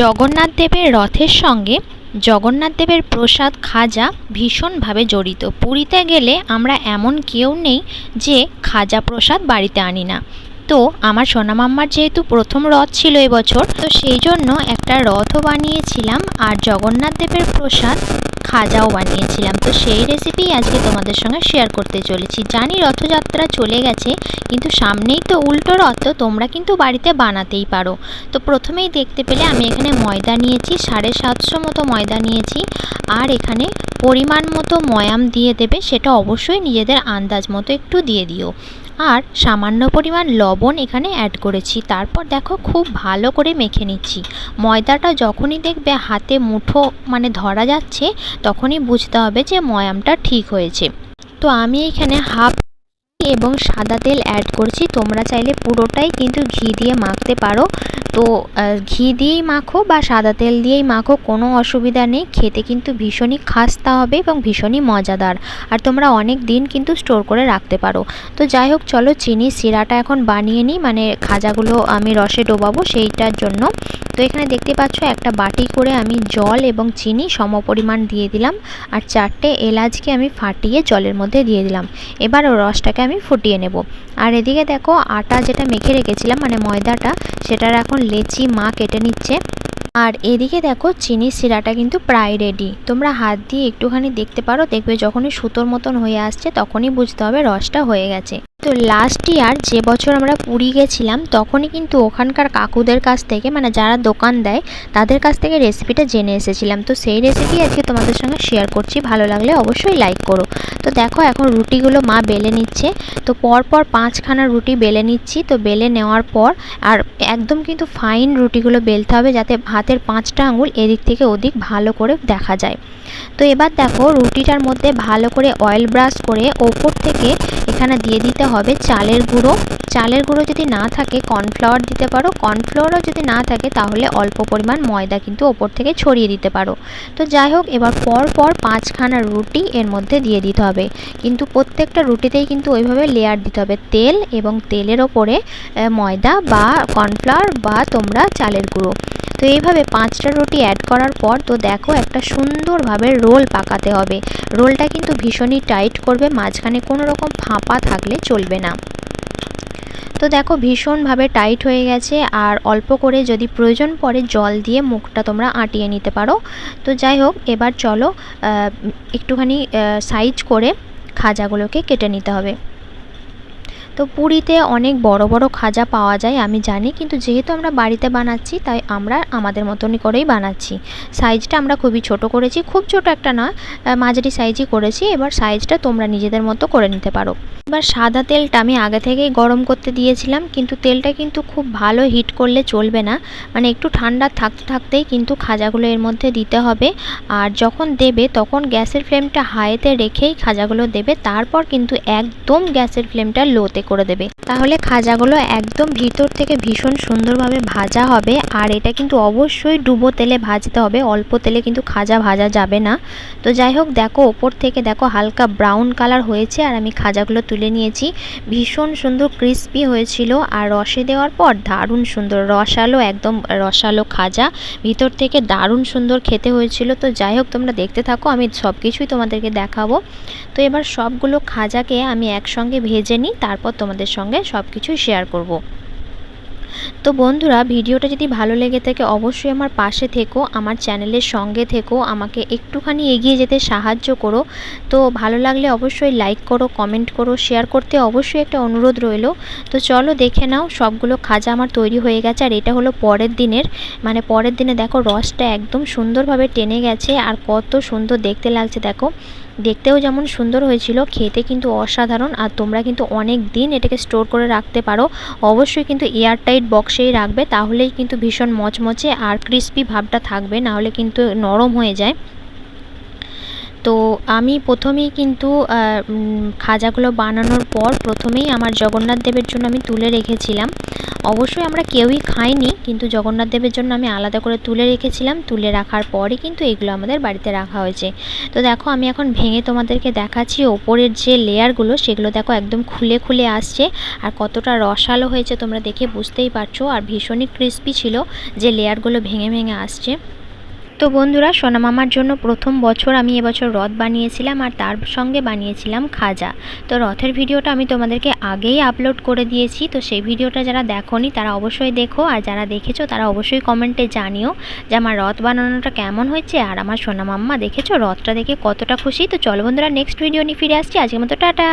জগন্নাথ দেবের রথের সঙ্গে জগন্নাথ দেবের প্রসাদ খাজা ভীষণভাবে জড়িত। পুরীতে গেলে আমরা এমন কেউ নেই যে খাজা প্রসাদ বাড়িতে আনি না। তো আমার সোনামাম্মার যেহেতু প্রথম রথ ছিল এবছর, তো সেই জন্য একটা রথও বানিয়েছিলাম আর জগন্নাথ দেবের প্রসাদ খাজাও বানিয়েছিলাম। তো সেই রেসিপি আজকে তোমাদের সঙ্গে শেয়ার করতে চলেছি। জানি রথযাত্রা চলে গেছে, কিন্তু সামনেই তো উল্টো রথ তোমরা কিন্তু বাড়িতে বানাতেই পারো। তো প্রথমেই দেখতে পেলে আমি এখানে ময়দা নিয়েছি, সাড়ে সাতশো মতো ময়দা নিয়েছি, আর এখানে পরিমাণ মতো ময়াম দিয়ে দেবে, সেটা অবশ্যই নিজেদের আন্দাজ মতো একটু দিয়ে দিও। আর সামান্য পরিমাণ লবণ এখানে অ্যাড করেছি। তারপর দেখো খুব ভালো করে মেখে নিচ্ছি। ময়দাটা যখনই দেখবে হাতে মুঠো মানে ধরা যাচ্ছে, তখনই বুঝতে হবে যে ময়ামটা ঠিক হয়েছে। তো আমি এখানে হাফ এবং সাদা তেল অ্যাড করছি। তোমরা চাইলে পুরোটাই কিন্তু ঘি দিয়ে মাখতে পারো। তো ঘি দিয়েই মাখো বা সাদা তেল দিয়েই মাখো, কোনো অসুবিধা নেই। খেতে কিন্তু ভীষণই খাস্তা হবে এবং ভীষণই মজাদার। আর তোমরা অনেক দিন কিন্তু স্টোর করে রাখতে পারো। তো যাই হোক, চলো চিনি সিরাটা এখন বানিয়ে নিই। মানে খাজাগুলো আমি রসে ডোবাবো সেইটার জন্য। তো এখানে দেখতে পাচ্ছ একটা বাটি করে আমি জল এবং চিনি সমপরিমাণ দিয়ে দিলাম আর চারটে এলাচকে আমি ফাটিয়ে জলের মধ্যে দিয়ে দিলাম। এবার রসটাকে আমি ফুটিয়ে নেব। আর এদিকে দেখো আটা যেটা মেখে রেখেছিলাম মানে ময়দাটা, সেটার এখন লেচি মা কেটে নিচ্ছে। আর এদিকে দেখো চিনি শিরাটা কিন্তু প্রায় রেডি তোমরা হাত দিয়ে একটুখানি দেখতে পারো, দেখবে যখনই সুতোর মতন হয়ে আসছে তখনই বুঝতে হবে রসটা হয়ে গেছে। তো লাস্ট ইয়ার যে বছর আমরা পুরী গেছিলাম, তখনই কিন্তু ওখানকার কাকুদের কাছ থেকে মানে যারা দোকান দেয়, তাদের কাছ থেকে রেসিপিটা জেনে এসেছিলাম। তো সেই রেসিপি আজকে তোমাদের সঙ্গে শেয়ার করছি, ভালো লাগলে অবশ্যই লাইক করো। তো দেখো এখন রুটিগুলো মা বেলে নিচ্ছে। তো পরপর পাঁচখানা রুটি বেলে নিচ্ছি। তো বেলে নেওয়ার পর আর একদম কিন্তু ফাইন রুটিগুলো বেলতে হবে যাতে হাতের পাঁচটা আঙুল এদিক থেকে ওদিক ভালো করে দেখা যায়। তো এবার দেখো রুটিটার মধ্যে ভালো করে অয়েল ব্রাশ করে ওপর থেকে এখানে দিয়ে দিতে হবে চালের গুঁড়ো। চালের গুঁড়ো যদি না থাকে কর্নফ্লাওয়ার দিতে পারো। কর্নফ্লাওয়ারও যদি না থাকে, তাহলে অল্প পরিমাণ ময়দা কিন্তু ওপর থেকে ছড়িয়ে দিতে পারো। তো যাই হোক, এবার পর পর পাঁচখানা রুটি এর মধ্যে দিয়ে দিতে হবে। কিন্তু প্রত্যেকটা রুটিতেই কিন্তু ওইভাবে লেয়ার দিতে হবে। তেল এবং তেলের ওপরে ময়দা বা কর্নফ্লাওয়ার বা তোমরা চালের গুঁড়ো। তো এইভাবে পাঁচটা রুটি অ্যাড করার পর তো দেখো একটা সুন্দরভাবে রোল পাকাতে হবে। রোলটা কিন্তু ভীষণই টাইট করবে, মাঝখানে কোনো রকম ফাঁপা থাকলে চলবে না। তো দেখো ভীষণভাবে টাইট হয়ে গেছে, আর অল্প করে যদি প্রয়োজন পড়ে জল দিয়ে মুখটা তোমরা আটিয়ে নিতে পারো। তো যাই হোক, এবার চলো একটুখানি সাইজ করে খাজাগুলোকে কেটে নিতে হবে। তো পুরীতে অনেক বড় বড় খাজা পাওয়া যায়, আমি জানি। কিন্তু যেহেতু আমরা বাড়িতে বানাচ্ছি, তাই আমরা আমাদের মতনই করেই বানাচ্ছি। সাইজটা আমরা খুবই ছোট করেছি, খুব ছোট একটা না মাঝারি সাইজই করেছি। এবার সাইজটা তোমরা নিজেদের মতো করে নিতে পারো। এবার সাদা তেলটা আমি আগে থেকেই গরম করতে দিয়েছিলাম, কিন্তু তেলটা কিন্তু খুব ভালো হিট করলে চলবে না। মানে একটু ঠান্ডা থাকতে থাকতেই কিন্তু খাজাগুলো এর মধ্যে দিতে হবে। আর যখন দেবে, তখন গ্যাসের ফ্লেমটা হাইতে রেখেই খাজাগুলো দেবে। তারপর কিন্তু একদম গ্যাসের ফ্লেমটা লোতে করে দেবে। তাহলে খাজাগুলো একদম ভিতর থেকে ভীষণ সুন্দরভাবে ভাজা হবে। আর এটা কিন্তু অবশ্যই ডুবো তেলে ভাজতে হবে। অল্প তেলে কিন্তু খাজা ভাজা যাবে না। তো যাই হোক, দেখো, ওপর থেকে দেখো হালকা ব্রাউন কালার হয়েছে আর আমি খাজাগুলো তুলে নিয়েছি। ভীষণ সুন্দর ক্রিস্পি হয়েছিল আর রসে দেওয়ার পর দারুণ সুন্দর। রসালো, একদম রসালো খাজা। ভিতর থেকে দারুণ সুন্দর খেতে হয়েছিল। তো যাই হোক, তোমরা দেখতে থাকো, আমি সব কিছুই তোমাদেরকে দেখাবো। তো এবার সবগুলো খাজাকে আমি একসঙ্গে ভেজে নিই, তারপর তোমাদের সঙ্গে সব কিছুই শেয়ার করব। তো বন্ধুরা, ভিডিওটা যদি ভালো লেগে থাকে, অবশ্যই আমার পাশে থেকো, আমার চ্যানেলের সঙ্গে থেকো, আমাকে একটুখানি এগিয়ে যেতে সাহায্য করো। তো ভালো লাগলে অবশ্যই লাইক করো কমেন্ট করো শেয়ার করতে অবশ্যই একটা অনুরোধ রইল। তো চলো দেখে নাও, সবগুলো খাজা আমার তৈরি হয়ে গেছে, আর এটা হলো পরের দিনের। মানে পরের দিনে দেখো, রসটা একদম সুন্দরভাবে টেনে গেছে, আর কত সুন্দর দেখতে লাগছে, দেখো। দেখতেও যেমন সুন্দর হয়েছিল, খেতে কিন্তু অসাধারণ, আর তোমরা কিন্তু অনেক দিন এটাকে স্টোর করে রাখতে পারো। অবশ্যই কিন্তু এয়ারটাইট বক্সেই রাখবে, তাহলেই কিন্তু ভীষণ মচমচে আর ক্রিস্পি ভাবটা থাকবে, নাহলে কিন্তু নরম হয়ে যায়। তো আমি প্রথমেই কিন্তু খাজাগুলো বানানোর পর প্রথমেই আমার জগন্নাথ দেবের জন্য আমি তুলে রেখেছিলাম। অবশ্যই আমরা কেউই খাইনি, কিন্তু জগন্নাথ দেবের জন্য আমি আলাদা করে তুলে রেখেছিলাম। তুলে রাখার পরে কিন্তু এগুলো আমাদের বাড়িতে রাখা হয়েছে। তো দেখো, আমি এখন ভেঙে তোমাদেরকে দেখাচ্ছি ওপরের যে লেয়ারগুলো, সেগুলো দেখো একদম খুলে খুলে আসছে। আর কতটা রসালো হয়েছে তোমরা দেখে বুঝতেই পারছ। আর ভীষণই ক্রিস্পি ছিল যে লেয়ারগুলো ভেঙে ভেঙে আসছে। তো বন্ধুরা, সোনা মামার জন্য প্রথম বছর আমি এবছর রথ বানিয়েছিলাম আর তার সঙ্গে বানিয়েছিলাম খাজা। তো রথের ভিডিওটা আমি তোমাদেরকে আগেই আপলোড করে দিয়েছি, তো সেই ভিডিওটা যারা দেখোনি তারা অবশ্যই দেখো, আর যারা দেখেছ তারা অবশ্যই কমেন্টে জানিও যে আমার রথ বানানোটা কেমন হয়েছে আর আমার সোনা মাম্মা দেখেছ রথটা দেখে কতটা খুশি। তো চলো বন্ধুরা নেক্সট ভিডিও নিয়ে ফিরে আসছি। আজকের মতো টাটা!